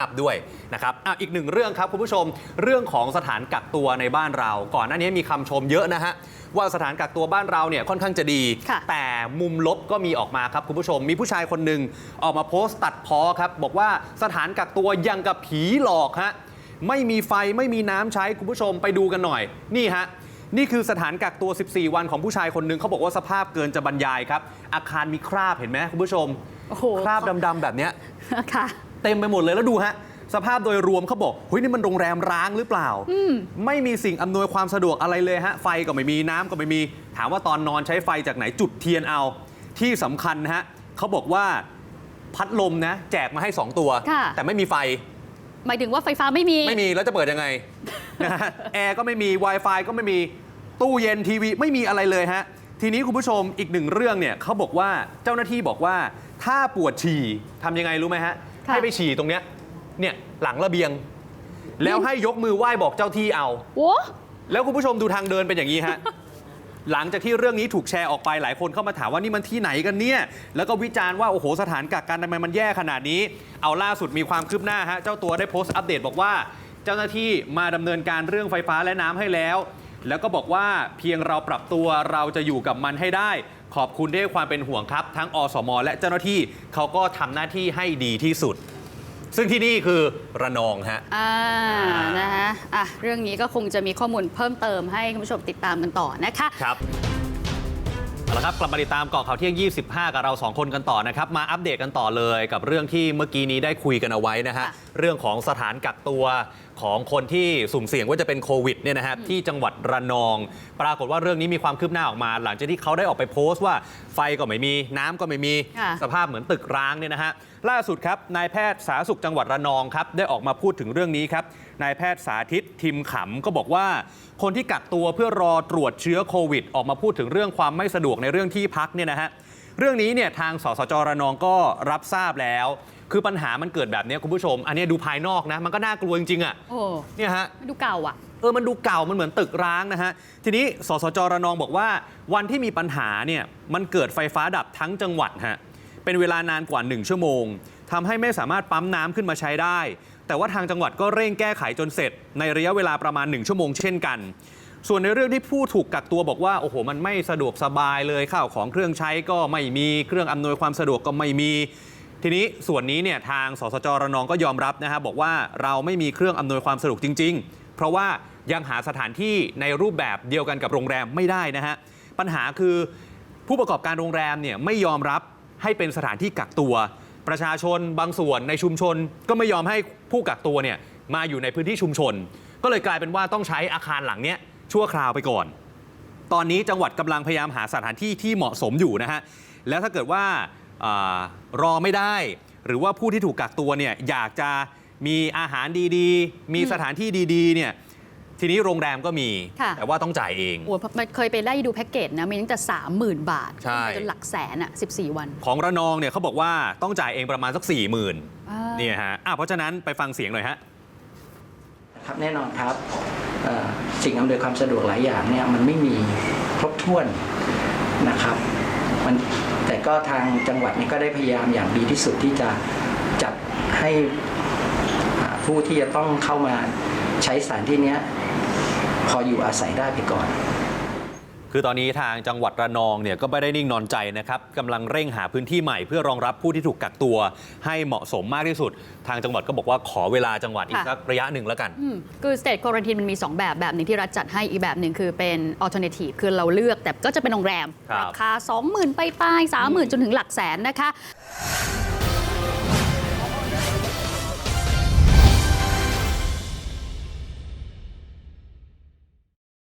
อัพด้วยนะครับอะอีกหนึ่งเรื่องครับคุณผู้ชมเรื่องของสถานกักตัวในบ้านเรา ก่อนหน้านี้มีคำชมเยอะนะฮะว่าสถานกักตัวบ้านเราเนี่ยค่อนข้างจะดีค่ะแต่มุมลบก็มีออกมาครับคุณผู้ชม มีผู้ชายคนหนึ่งออกมาโพสต์ตัดพ้อครับ บอกว่าสถานกักตัวยังกับผีหลอกฮะไม่มีไฟไม่มีน้ำใช้คุณผู้ชมไปดูกันหน่อย นี่ฮะนี่คือสถานกักตัว 14 วันของผู้ชายคนหนึ่งเขาบอกว่าสภาพเกินจะบรรยายครับอาคารมีคราบเห็นไหมคุณผู้ชมโอ้โหคราบดำๆแบบเนี้ยค่ะ เต็มไปหมดเลยแล้วดูฮะ สภาพโดยรวมเขาบอกเฮ้ยนี่มันโรงแรมร้างหรือเปล่า ไม่มีสิ่งอำนวยความสะดวกอะไรเลยฮะ ไฟก็ไม่มีน้ำก็ไม่มี ถามว่าตอนนอนใช้ไฟจากไหนจุดเทียนเอา ที่สำคัญนะฮะเขาบอกว่าพัดลมนะ แจกมาให้ 2 ตัว ค่ะ แต่ไม่มีไฟ หมายถึงว่าไฟฟ้าไม่มี ไม่มีแล้วจะเปิดยังไง นะฮะแอร์ก็ไม่มี Wi-Fi ก็ไม่มีตู้เย็นทีวีไม่มีอะไรเลยฮะ ทีนี้คุณผู้ชมอีกหนึ่งเรื่องเนี่ยเขาบอกว่าเจ้าหน้าที่บอกว่าถ้าปวดฉี่ทำยังไงรู้ไหมฮะ ค่ะ ให้ไปฉี่ตรงเนี้ยเนี่ยหลังระเบียง แล้วให้ยกมือไหว้บอกเจ้าที่เอา โอ้แล้วคุณผู้ชมดูทางเดินเป็นอย่างนี้ฮะ หลังจากที่เรื่องนี้ถูกแชร์ออกไปหลายคนเข้ามาถามว่านี่มันที่ไหนกันเนี่ย แล้วก็วิจารณ์ว่าโอ้โหสถานกักกันทำไมมันแย่ขนาดนี้ เอาล่าสุดมีความคืบหน้าฮะ เจ้าตัวได้โพสต์อัปเดตบอกว่า เจ้าหน้าที่มาดำเนินการเรื่องไฟฟ้าและน้ำให้แล้ว แล้วก็บอกว่าเพียงเราปรับตัวเราจะอยู่กับมันให้ได้ ขอบคุณที่ให้ความเป็นห่วงครับ ทั้งอสม และเจ้าหน้าที่เขาก็ทำหน้าที่ให้ดีที่สุด ซึ่งที่นี่คือระนองฮะ อ่านะคะอะ เรื่องนี้ก็คงจะมีข้อมูลเพิ่มเติมให้คุณผู้ชมติดตามกันต่อนะคะ ครับเอาละครับกลับมาติดตามเกาะข่าวเที่ยง 25 กับเรา 2 คนกันต่อนะครับ มาอัปเดตกันต่อเลยกับเรื่องที่เมื่อกี้นี้ได้คุยกันเอาไว้นะฮะ ค่ะ เรื่องของสถานกักตัวของคนที่สุ่มเสี่ยงว่าจะเป็นโควิดเนี่ยนะฮะที่จังหวัดระนอง ปรากฏว่าเรื่องนี้มีความคืบหน้าออกมา หลังจากที่เขาได้ออกไปโพสต์ว่าไฟก็ไม่มีน้ำก็ไม่มีค่ะสภาพเหมือนตึกร้างเนี่ยนะฮะล่าสุดครับนายแพทย์สาธารณสุขจังหวัดระนองครับได้ออกมาพูดถึงเรื่องนี้ครับนายแพทย์สาธิตทิมขำก็บอกว่า คนที่กักตัวเพื่อรอตรวจเชื้อโควิด ออกมาพูดถึงเรื่องความไม่สะดวกในเรื่องที่พักเนี่ยนะฮะ เรื่องนี้เนี่ยทางสสจระนองก็รับทราบแล้ว คือปัญหามันเกิดแบบนี้คุณผู้ชม อันนี้ดูภายนอกนะ มันก็น่ากลัวจริงๆอะโอ้เนี่ยฮะไม่ดูเก่าอะเออมันดูเก่ามันเหมือนตึกร้างนะฮะ ทีนี้สสจระนองบอกว่า วันที่มีปัญหาเนี่ยมันเกิดไฟฟ้าดับทั้งจังหวัดฮะเป็นเวลานานกว่า 1 ชั่วโมงทำให้ไม่สามารถปั๊มน้ำขึ้นมาใช้ได้ แต่ว่าทางจังหวัดก็เร่งแก้ไขจนเสร็จ ในระยะเวลาประมาณ 1 ชั่วโมงเช่นกัน ส่วนในเรื่องที่ผู้ถูกกักตัวบอกว่าโอ้โหมันไม่สะดวกสบายเลยข้าวของเครื่องใช้ก็ไม่มีเครื่องอำนวยความสะดวกก็ไม่มี ทีนี้ส่วนนี้เนี่ยทางสสจระนองก็ยอมรับนะฮะบอกว่าเราไม่มีเครื่องอำนวยความสะดวกจริง ๆ เพราะว่ายังหาสถานที่ในรูปแบบเดียวกันกับโรงแรมไม่ได้นะฮะปัญหาคือผู้ประกอบการโรงแรมเนี่ยไม่ยอมรับให้เป็นสถานที่กักตัว ประชาชนบางส่วนในชุมชน ก็ไม่ยอมให้ผู้กักตัวเนี่ยมาอยู่ในพื้นที่ชุมชน ก็เลยกลายเป็นว่าต้องใช้อาคารหลังเนี้ย ชั่วคราวไปก่อน ตอนนี้จังหวัดกำลังพยายามหาสถานที่ที่เหมาะสมอยู่นะฮะ แล้วถ้าเกิดว่าอารอไม่ได้ หรือว่าผู้ที่ถูกกักตัวเนี่ยอยากจะมีอาหารดีๆ มีสถานที่ดีๆเนี่ยทีนี้โรงแรมก็มีค่ะแต่ว่าต้องจ่ายเองโอ้มันเคยไปไล่ดูแพ็กเกจนะ มีตั้งแต่ 30,000 บาทใช่ไปจนหลักแสนอะ 14 วัน ของระนองเนี่ยเขาบอกว่าต้องจ่ายเองประมาณสัก4ี่หมื่นอ่าเนี่ยฮะอะเพราะฉะนั้นไปฟังเสียงหน่อยฮะ ครับแน่นอนครับเอ่อ สิ่งอำนวยความสะดวกหลายอย่างเนี่ยมันไม่มีครบถ้วนนะครับมันแต่ก็ทางจังหวัดนี่ก็ได้พยายามอย่างดีที่สุดที่จะจัดให้ผู้ที่จะต้องเข้ามาใช้สถานที่นี้พออยู่อาศัยได้ไปก่อน คือตอนนี้ทางจังหวัดระนองเนี่ยก็ไม่ได้นิ่งนอนใจนะครับกำลังเร่งหาพื้นที่ใหม่เพื่อรองรับผู้ที่ถูกกักตัว ให้เหมาะสมมากที่สุด ทางจังหวัดก็บอกว่าขอเวลาจังหวัดอีกค่ะสักระยะหนึ่งแล้วกันอืมคือ state quarantine มันมี 2 แบบแบบหนึ่งที่รัฐจัดให้อีกแบบหนึ่งคือเป็น alternative คือเราเลือกแต่ก็จะเป็นโรงแรมครับราคา 20,000 ไปปลายๆ30,000 จนถึงหลักแสนนะคะ